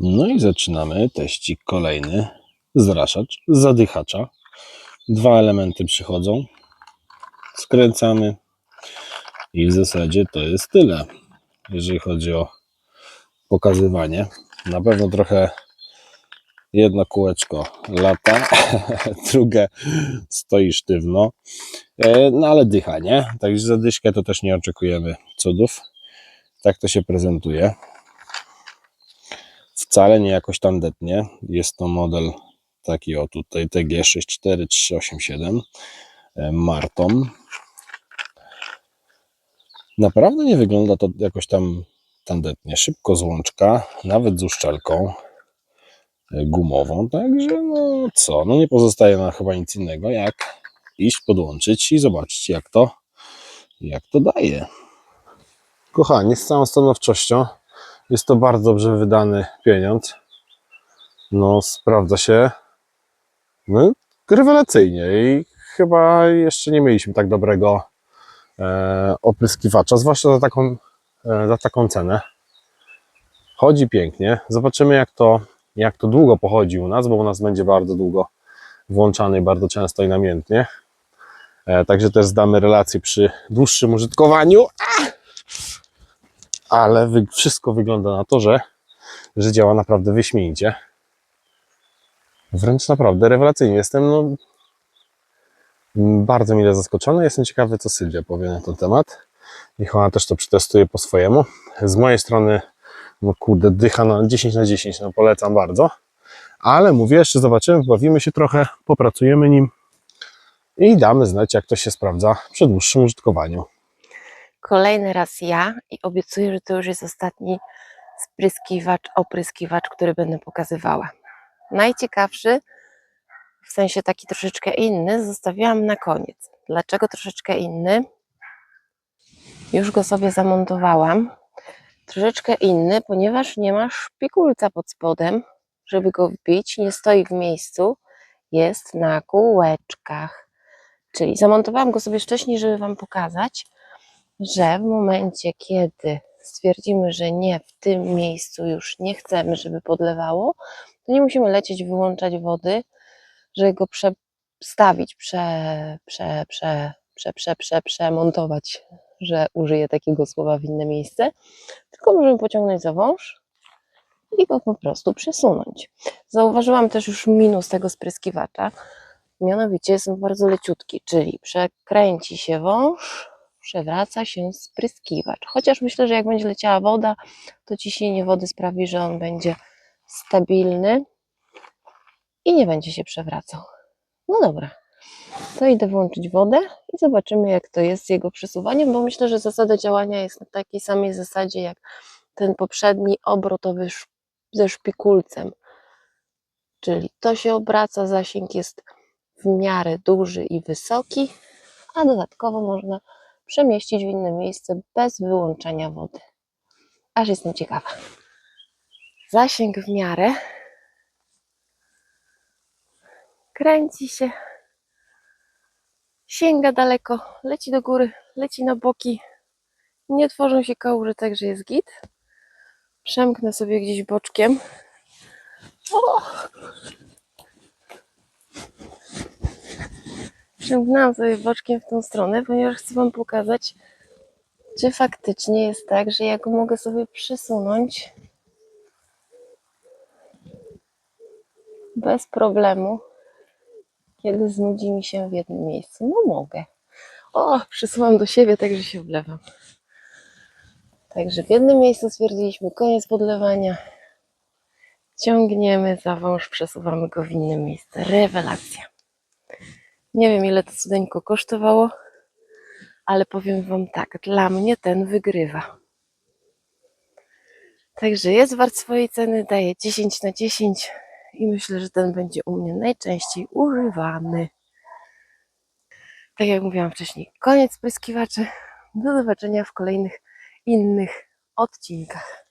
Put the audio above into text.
No i zaczynamy teścik kolejny. Zraszacz, zadychacza. Dwa elementy przychodzą. Skręcamy. I w zasadzie to jest tyle, jeżeli chodzi o pokazywanie. Na pewno trochę jedno kółeczko lata, drugie stoi sztywno. E, No ale dycha, nie? Także za dyszkę to też nie oczekujemy cudów. Tak to się prezentuje. Wcale nie jakoś tandetnie. Jest to model taki o tutaj TG64387 e, Marton. Naprawdę nie wygląda to jakoś tam tandetnie. Szybko złączka, nawet z uszczelką e, gumową. Także no co, no nie pozostaje nam chyba nic innego jak iść podłączyć i zobaczyć jak to jak to daje. Kochani, z całą stanowczością jest to bardzo dobrze wydany pieniądz. No, sprawdza się no, rewelacyjnie i chyba jeszcze nie mieliśmy tak dobrego e, opryskiwacza, zwłaszcza za taką, e, za taką cenę. Chodzi pięknie. Zobaczymy, jak to, jak to długo pochodzi u nas, bo u nas będzie bardzo długo włączany, bardzo często i namiętnie. E, także też zdamy relację przy dłuższym użytkowaniu. Ale wszystko wygląda na to, że, że działa naprawdę wyśmienicie. Wręcz naprawdę rewelacyjnie. Jestem no, bardzo mile zaskoczony. Jestem ciekawy, co Sylwia powie na ten temat. Niech ona też to przetestuje po swojemu. Z mojej strony, no kurde, dycha na 10 na 10, no polecam bardzo. Ale mówię, jeszcze zobaczymy, bawimy się trochę, popracujemy nim i damy znać, jak to się sprawdza przy dłuższym użytkowaniu. Kolejny raz ja i obiecuję, że to już jest ostatni spryskiwacz, opryskiwacz, który będę pokazywała. Najciekawszy, w sensie taki troszeczkę inny, zostawiłam na koniec. Dlaczego troszeczkę inny? Już go sobie zamontowałam. Troszeczkę inny, ponieważ nie ma szpikulca pod spodem, żeby go wbić, nie stoi w miejscu, jest na kółeczkach. Czyli zamontowałam go sobie wcześniej, żeby Wam pokazać, że w momencie, kiedy stwierdzimy, że nie, w tym miejscu już nie chcemy, żeby podlewało, to nie musimy lecieć, wyłączać wody, żeby go przestawić, prze, prze, prze, prze, prze, prze, przemontować, że użyję takiego słowa w inne miejsce, tylko możemy pociągnąć za wąż i go po prostu przesunąć. Zauważyłam też już minus tego spryskiwacza, mianowicie jest on bardzo leciutki, czyli przekręci się wąż, przewraca się spryskiwacz. Chociaż myślę, że jak będzie leciała woda, to ciśnienie wody sprawi, że on będzie stabilny i nie będzie się przewracał. No dobra, to idę włączyć wodę i zobaczymy, jak to jest z jego przesuwaniem, bo myślę, że zasada działania jest na takiej samej zasadzie jak ten poprzedni obrotowy ze szpikulcem. Czyli to się obraca, zasięg jest w miarę duży i wysoki, a dodatkowo można przemieścić w inne miejsce bez wyłączania wody. Aż jestem ciekawa. Zasięg w miarę. Kręci się. Sięga daleko, leci do góry, leci na boki. Nie tworzą się kałuże, także jest git. Przemknę sobie gdzieś boczkiem. O! Przemknęłam sobie boczkiem w tą stronę, ponieważ chcę Wam pokazać, czy faktycznie jest tak, że ja go mogę sobie przesunąć bez problemu, kiedy znudzi mi się w jednym miejscu. No mogę. O, przesuwam do siebie, także się wlewam. Także w jednym miejscu stwierdziliśmy koniec podlewania. Ciągniemy za wąż, przesuwamy go w inne miejsce. Rewelacja. Nie wiem, ile to cudeńko kosztowało, ale powiem Wam tak, dla mnie ten wygrywa. Także jest wart swojej ceny, daje 10 na 10 i myślę, że ten będzie u mnie najczęściej używany. Tak jak mówiłam wcześniej, koniec pryskiwaczy. Do zobaczenia w kolejnych innych odcinkach.